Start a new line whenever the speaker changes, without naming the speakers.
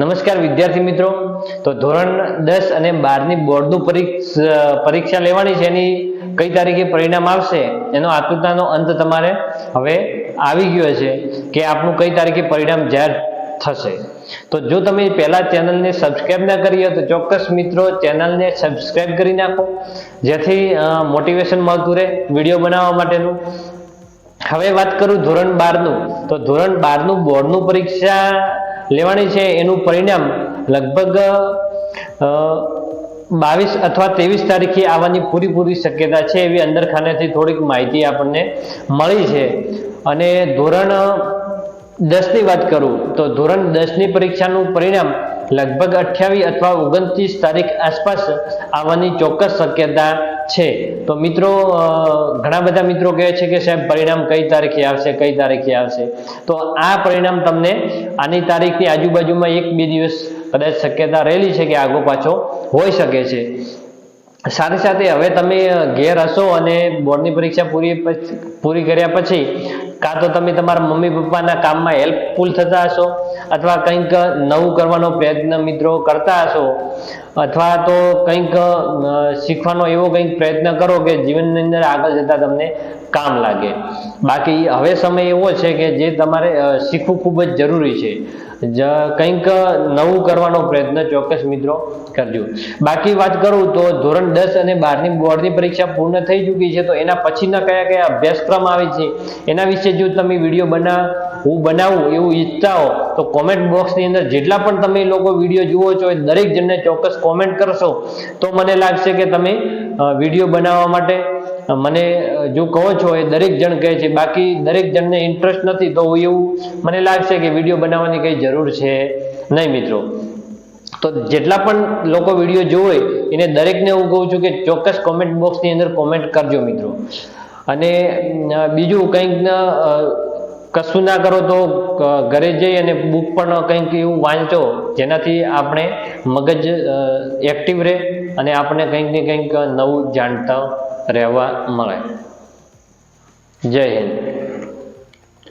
નમસ્કાર વિદ્યાર્થી મિત્રો. તો ધોરણ દસ અને બારની બોર્ડનું પરીક્ષા પરીક્ષા લેવાની છે એની કઈ તારીખે પરિણામ આવશે, એનો આતુરતાનો અંત તમારે હવે આવી ગયો છે કે આપણું કઈ તારીખે પરિણામ જાહેર થશે. તો જો તમે પહેલા ચેનલને સબસ્ક્રાઇબ ના કરી હોય તો ચોક્કસ મિત્રો ચેનલને સબસ્ક્રાઇબ કરી નાખો, જેથી મોટિવેશન મળતું રહે વીડિયો બનાવવા માટેનું. હવે વાત કરું ધોરણ બારનું. તો ધોરણ બારનું બોર્ડનું પરીક્ષા લેવાની છે એનું પરિણામ લગભગ બાવીસ અથવા ત્રેવીસ તારીખે આવવાની પૂરીપૂરી શક્યતા છે એવી અંદર ખાનેથી થોડીક માહિતી આપણને મળી છે. અને ધોરણ દસની વાત કરું, તો ધોરણ દસની પરીક્ષાનું પરિણામ લગભગ અઠ્યાવીસ અથવા ઓગણત્રીસ તારીખ આસપાસ આવવાની ચોક્કસ શક્યતા છે. તો મિત્રો ઘણા બધા મિત્રો કહે છે કે સાહેબ, પરિણામ કઈ તારીખે આવશે, કઈ તારીખે આવશે? તો આ પરિણામ તમને આની તારીખની આજુબાજુમાં એક બે દિવસ કદાચ શક્યતા રહેલી છે કે આગો પાછો હોઈ શકે છે. સાથે સાથે હવે તમે ઘેર હશો અને બોર્ડની પરીક્ષા પૂરી પૂરી કર્યા પછી કાં તો તમે તમારા મમ્મી પપ્પાના કામમાં હેલ્પફુલ થતા હશો અથવા કંઈક નવું કરવાનો પ્રયત્ન મિત્રો કરતા હશો અથવા તો કંઈક શીખવાનો એવો કંઈક પ્રયત્ન કરો કે જીવનની અંદર આગળ જતાં તમને કામ લાગે. બાકી હવે સમય એવો છે કે જે તમારે શીખવું ખૂબ જ જરૂરી છે. કંઈક નવું કરવાનો પ્રયત્ન ચોક્કસ મિત્રો કરજો. બાકી વાત કરું તો ધોરણ દસ અને બારની બોર્ડની પરીક્ષા પૂર્ણ થઈ ચૂકી છે તો એના પછીના કયા કયા અભ્યાસક્રમ આવે છે, એના વિશે જો તમે વીડિયો બના, હું બનાવું એવું ઈચ્છતા હો, તો કોમેન્ટ બોક્સની અંદર જેટલા પણ તમે લોકો વીડિયો જુઓ છો એ દરેક જણને ચોક્કસ કોમેન્ટ કરશો. તો મને લાગશે કે તમે વીડિયો બનાવવા માટે મને જો કહો છો એ દરેક જણ કહે છે, બાકી દરેક જણને ઇન્ટરેસ્ટ નથી, તો એવું મને લાગશે કે વીડિયો બનાવવાની કંઈ જરૂર છે નહીં મિત્રો. તો જેટલા પણ લોકો વીડિયો જોવે, એને દરેકને હું કહું છું કે ચોક્કસ કોમેન્ટ બોક્સની અંદર કોમેન્ટ કરજો મિત્રો. અને બીજું કંઈક કશું ના કરો તો ઘરે જઈ અને બુક પણ કંઈક એવું વાંચો, જેનાથી આપણે મગજ એક્ટિવ રહે અને આપણે કંઈક ને કંઈક નવું જાણતા રહેવા મળે. જય હિન્દ.